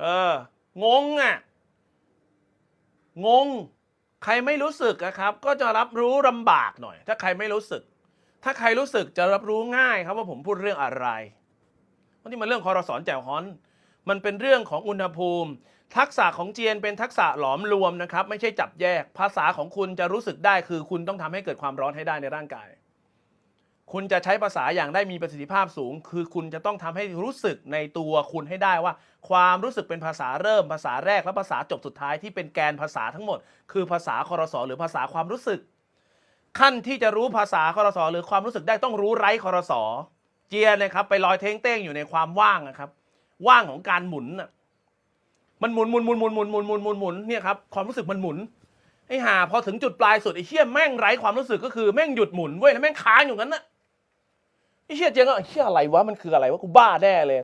เออ งงอะ งง ใครไม่รู้สึกอะครับ ก็จะรับรู้ลำบากหน่อย ถ้าใครไม่รู้สึก ถ้าใครรู้สึกจะรับรู้ง่ายครับว่าผมพูดเรื่องอะไรเพราะที่มันเรื่องคอรสอนแจ่วฮอน มันเป็นเรื่องของอุณหภูมิ ทักษะของเจียนเป็นทักษะหลอมรวมนะครับ ไม่ใช่จับแยก ภาษาของคุณจะรู้สึกได้คือคุณต้องทำให้เกิดความร้อนให้ได้ในร่างกาย คุณจะใช้ภาษาอย่างได้มีประสิทธิภาพสูง คือคุณจะต้องทำให้รู้สึกในตัวคุณให้ได้ว่า ความรู้สึกเป็นภาษาเริ่มภาษาแรกและภาษาจบสุดท้ายที่เป็นแกนภาษาทั้งหมด คือภาษาคอรสอหรือภาษาความรู้สึก ขั้นที่จะรู้ภาษาคอรสอหรือความรู้สึกได้ต้องรู้ไร้คอรสอเจียนนะครับไปลอยเท้งเต้งอยู่ในความว่างนะครับ ว่างของการหมุนน่ะมันหมุนหมุนหมุนหมุนหมุนหมุนหมุนหมุนหมุนเนี่ยครับความรู้สึกมันหมุนไอ้ห่าพอถึงจุดปลายสุดไอ้เชี่ยแม่งไร้ความรู้สึกก็คือแม่งหยุดหมุนเว้ยแล้วแม่งค้างอยู่งั้นน่ะ ไอ้เชี่ยเจียงก็เชี่ยอะไรวะมันคืออะไรวะกูบ้าแน่เลย